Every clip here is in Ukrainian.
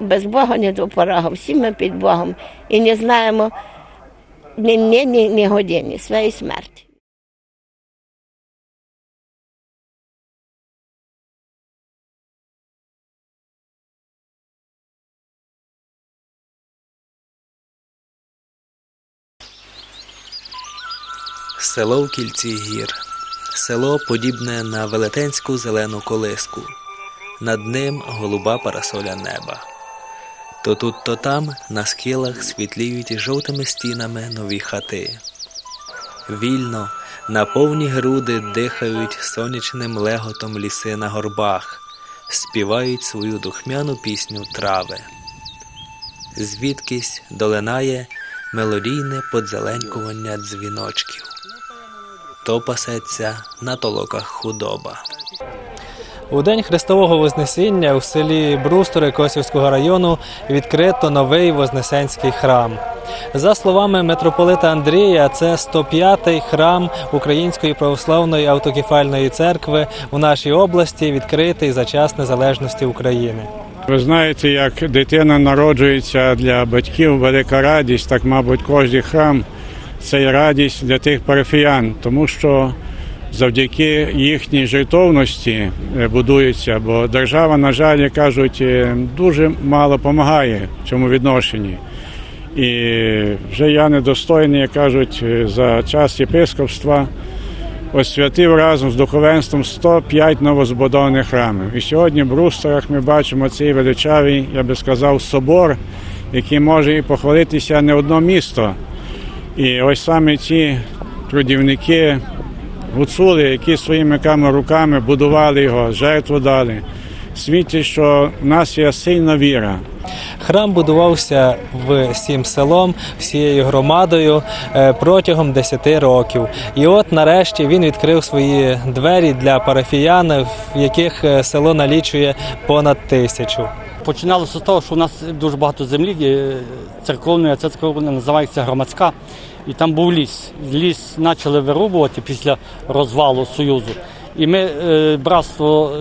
без Бога ні до порога, всі ми під Богом і не знаємо ні, ні, ні, ні години своєї смерті. Село в кільці гір. Село подібне на велетенську зелену колиску. Над ним голуба парасоля неба. То тут, то там на схилах світліють жовтими стінами нові хати. Вільно, на повні груди дихають сонячним леготом ліси на горбах, співають свою духмяну пісню трави. Звідкись долинає мелодійне подзеленькування дзвіночків. То пасеться на толоках худоба. У день Христового Вознесіння у селі Брустори Косівського району відкрито новий Вознесенський храм. За словами митрополита Андрія, це 105-й храм Української православної автокефальної церкви у нашій області, відкритий за час незалежності України. Ви знаєте, як дитина народжується для батьків велика радість, так, мабуть, кожен храм це радість для тих парафіян, тому що завдяки їхній жертовності е, будується, бо держава, на жаль, кажуть, е, дуже мало допомагає в цьому відношенні. І вже я недостойний, як кажуть, е, за час єпископства освятив разом з духовенством 105 новозбудованих храмів. І сьогодні в Брусторах ми бачимо цей величавий, я би сказав, собор, який може і похвалитися не одно місто. І ось саме ці трудівники, гуцули, які своїми ками руками будували його, жертву дали, свідчить, що в нас є сильна віра. Храм будувався всім селом, всією громадою е, протягом 10 років. І от нарешті він відкрив свої двері для парафіян, в яких е, село налічує понад тисячу. Починалося з того, що у нас дуже багато землі е, церковної, а ця церковна називається громадська. І там був ліс. Ліс почали вирубувати після розвалу Союзу. І ми, е, братство,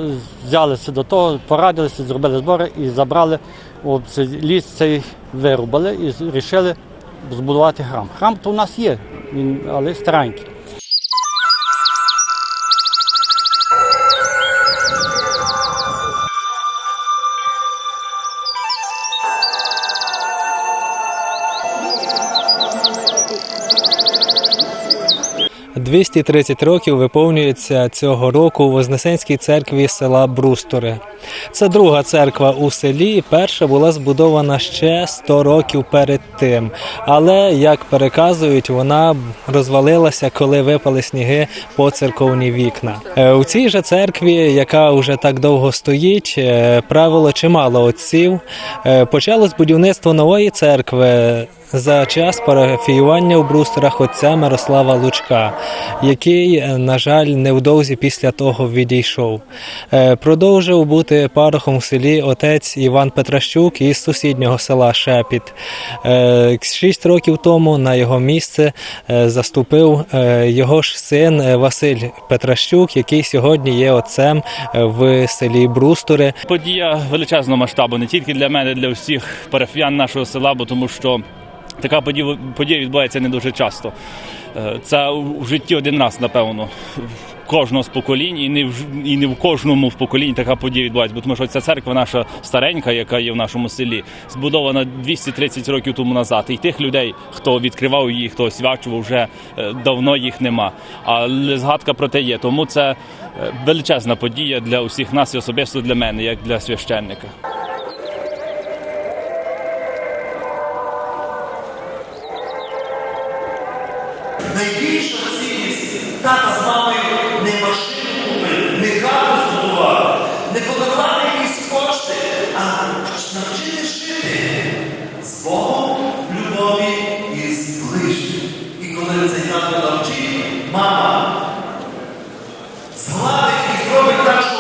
взялися до того, порадилися, зробили збори і забрали цей ліс цей вирубали і вирішили збудувати храм. Храм то у нас є, він, але старенький. – 230 років виповнюється цього року у Вознесенській церкві села Брустори. Це друга церква у селі. Перша була збудована ще 100 років перед тим. Але, як переказують, вона розвалилася, коли випали сніги по церковні вікна. Е, У цій же церкві, яка вже так довго стоїть, е, правило чимало отців. Е, Почалось будівництво нової церкви за час парафіювання у брустерах отця Мирослава Лучка, який, е, на жаль, невдовзі після того відійшов. Е, Продовжив бути парохом в селі отець Іван Петращук із сусіднього села Шепіт. Е, Шість років тому на його місце заступив його ж син Василь Петращук, який сьогодні є отцем в селі Брустори. Подія величезного масштабу не тільки для мене, для всіх парафіян нашого села, бо тому що така подія, відбувається не дуже часто. Е, Це в житті один раз, напевно. в Кожного з поколінь, і не в і не в кожному в поколінні така подія відбувається. Бо тому що ця церква наша старенька, яка є в нашому селі, збудована 230 років тому назад. І тих людей, хто відкривав її, хто освячував, вже е, давно їх нема. Але згадка про те є. Тому це е, величезна подія для усіх нас і особисто для мене, як для священника. Найбільша цінність тата з мамою не машину купив, не хату збудував, не подарували якісь кошти, а навчити жити з Богом, любові і з ближнім. І коли цей тато навчить, мама згладить і зробить так, що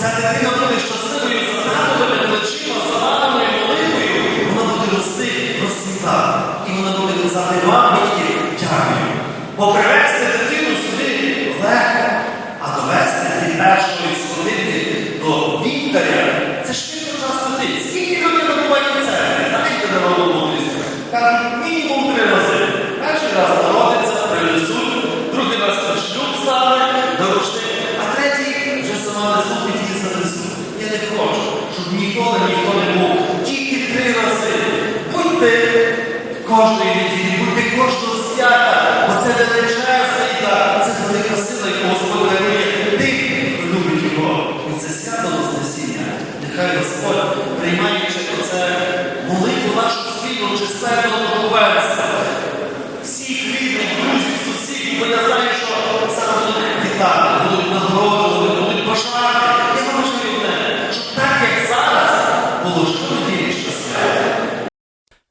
ця дитина буде щасливою за татовими плечима, за мамою молитвою, вона буде рости, розцвітати. І вона буде казати вам. Бо привезти дитину сюди легко, а довести від першої сходити до вікторя, це ж швидко час туди. Скільки людей в церкві? Знаєте, на головному місці? Кажуть, мінімум три рази. Перший раз народиться, принесуть, другий раз на шлюб ставить, дорожник, а третій вже сама несуть і за занесуть. Я не хочу, щоб ніколи ніхто не був. Тільки три рази. Будьте кожної неділі, будьте кожного свята.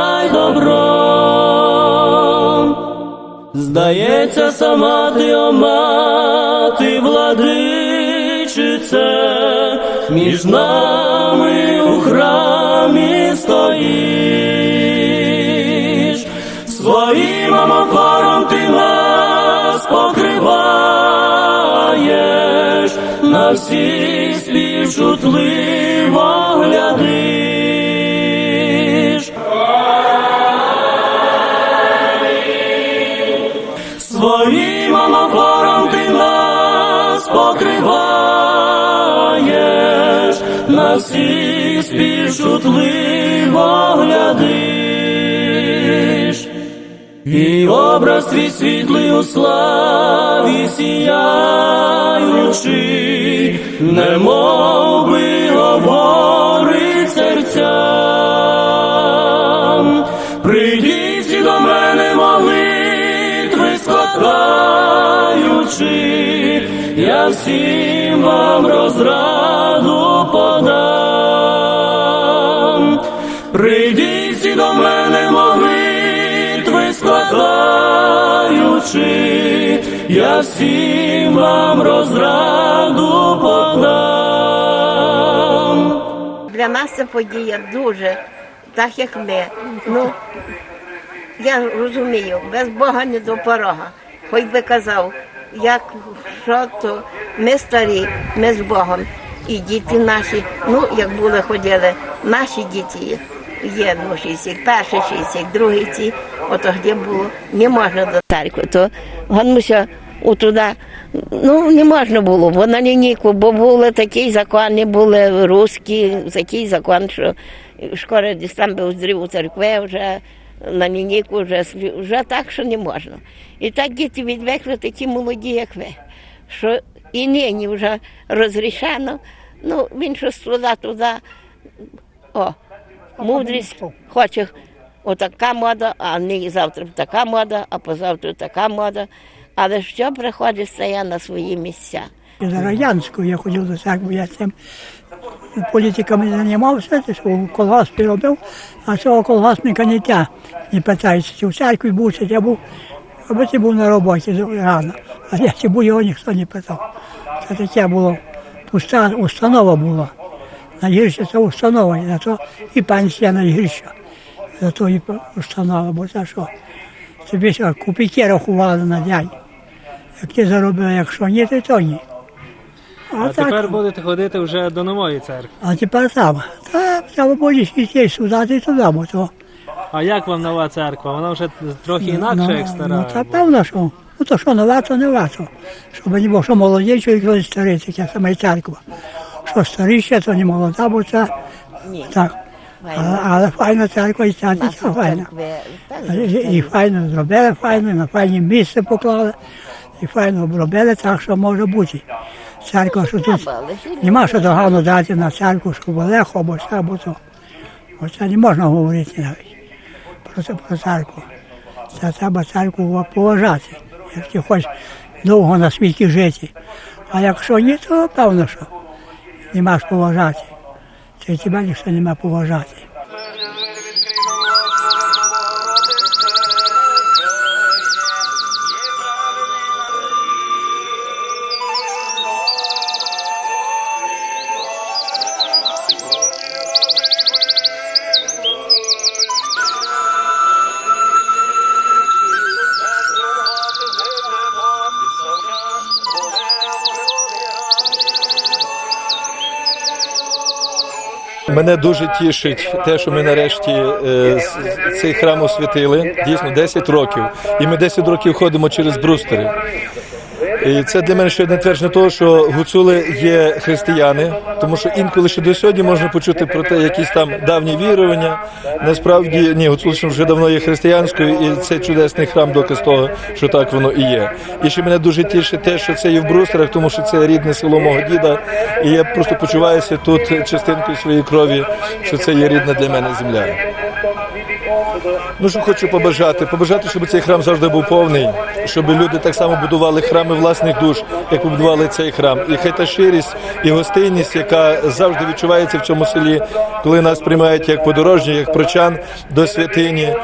Щастя й добро. Здається, сама ти, о мати, владичице, між нами у храмі стоїш, своїм амофором ти нас покриваєш, на всіх співчутливо глядиш. Своїм амофором ти нас покриваєш, на всіх співчутливо глядиш. І образ твій світлий у славі сіяючий, немов би говорить серцям. Прийдіть складаючи, я всім вам розраду подам. Прийдіть всі до мене молитви складаючи, я всім вам розраду подам. Для нас це подія дуже, так як ми. Ну, я розумію, без Бога не до порога. Хоч би казав, як що то ми старі, ми з Богом. І діти наші, ну як були ходили, наші діти є, ну 61, 62 ці, ото де було, не можна до церкви, то гонуся у туди, ну не можна було, бо на лінійку, бо були такі закони, були русські, такий закон, що скоро десь там би зрів у церкві вже на лінійку, вже, вже так, що не можна. І так діти відвикли такі молоді, як ви, що і нині вже розрішено, ну він щось туди, туди, о, мудрість хоче отака мода, а не завтра така мода, а позавтра така мода. Але що приходить стає на свої місця. За радянську я ходив до церкви, я цим політиками займався, колгоспі робив, а цього колгоспника не тя. Не питається, чи в церкві був, чи я був, аби ти був на роботі рано. А я чи був, його ніхто не питав. Це таке було, пуста установа була. Найгірше це установа, і за то і пенсія найгірша. За то і установа, бо за що? Тобі що, копійки рахували на день. Як ти заробив, якщо ні, то ні. А тепер будете ходити вже до нової церкви. А тепер там. Та треба буде йти сюди і туди, бо то. А як вам нова церква? Вона вже трохи інакша, як стара. Ну, та певно, що. Ну то що, нова, то нова, то. Щоб не було, що молоді, чоловік, то старий, таке саме церква. Що старіше, то не молода, бо це Ні. так. Але, але файна церква і ця дитя файна. І, і файно зробили, файно, на файне місце поклали, і файно обробили так, що може бути. Церква, що тут нема що догану дати на церкву, щоб легко або все, або то. Бо це не можна говорити навіть про, про церкву. Це треба церкву поважати, як ти хочеш довго на світі жити. А якщо ні, то певно, що не маєш поважати. Це тебе ніхто не має поважати. Мене дуже тішить те, що ми нарешті е, цей храм освятили. Дійсно 10 років. І ми 10 років ходимо через брустери. І це для мене ще одне твердження того, що гуцули є християни, тому що інколи ще до сьогодні можна почути про те, якісь там давні вірування. Насправді ні, гуцульщина вже давно є християнською, і цей чудесний храм доказ того, що так воно і є. І ще мене дуже тішить те, що це є в брустерах, тому що це рідне село мого діда. І я просто почуваюся тут частинкою своєї крові, що це є рідна для мене земля. Ну що хочу побажати? Побажати, щоб цей храм завжди був повний, щоб люди так само будували храми власних душ, як побудували цей храм. І хай та щирість і гостинність, яка завжди відчувається в цьому селі, коли нас приймають як подорожні, як прочан до святині.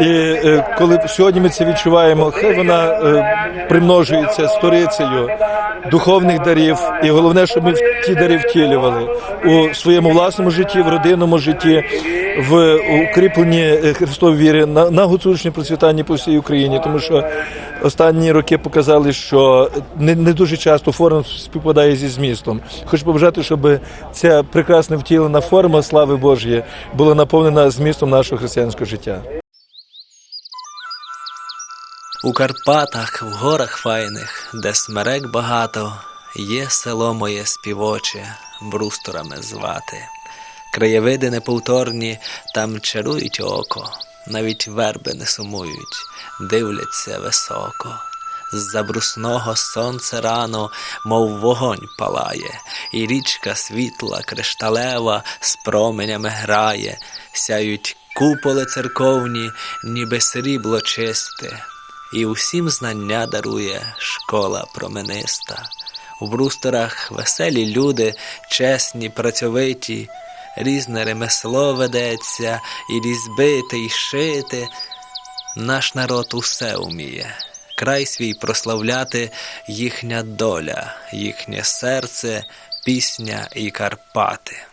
І е, коли сьогодні ми це відчуваємо, хай вона е, примножується сторицею духовних дарів, і головне, щоб ми ті дари втілювали у своєму власному житті, в родинному житті, в укріпленні Христової віри на, на гуцульщині процвітанні по всій Україні, тому що останні роки показали, що не, не дуже часто форма співпадає зі змістом. Хочу побажати, щоб ця прекрасна втілена форма слави Божої була наповнена змістом нашого християнського життя. У Карпатах, в горах файних, де смерек багато, є село моє співоче, брусторами звати. Краєвиди неповторні, там чарують око, навіть верби не сумують, дивляться високо. З-за брусного сонце рано, мов вогонь палає, і річка світла, кришталева, з променями грає, сяють куполи церковні, ніби срібло чисте, і усім знання дарує школа промениста. У брустерах веселі люди, чесні, працьовиті, різне ремесло ведеться, і різбити, і шити. Наш народ усе уміє, край свій прославляти, їхня доля, їхнє серце, пісня і Карпати.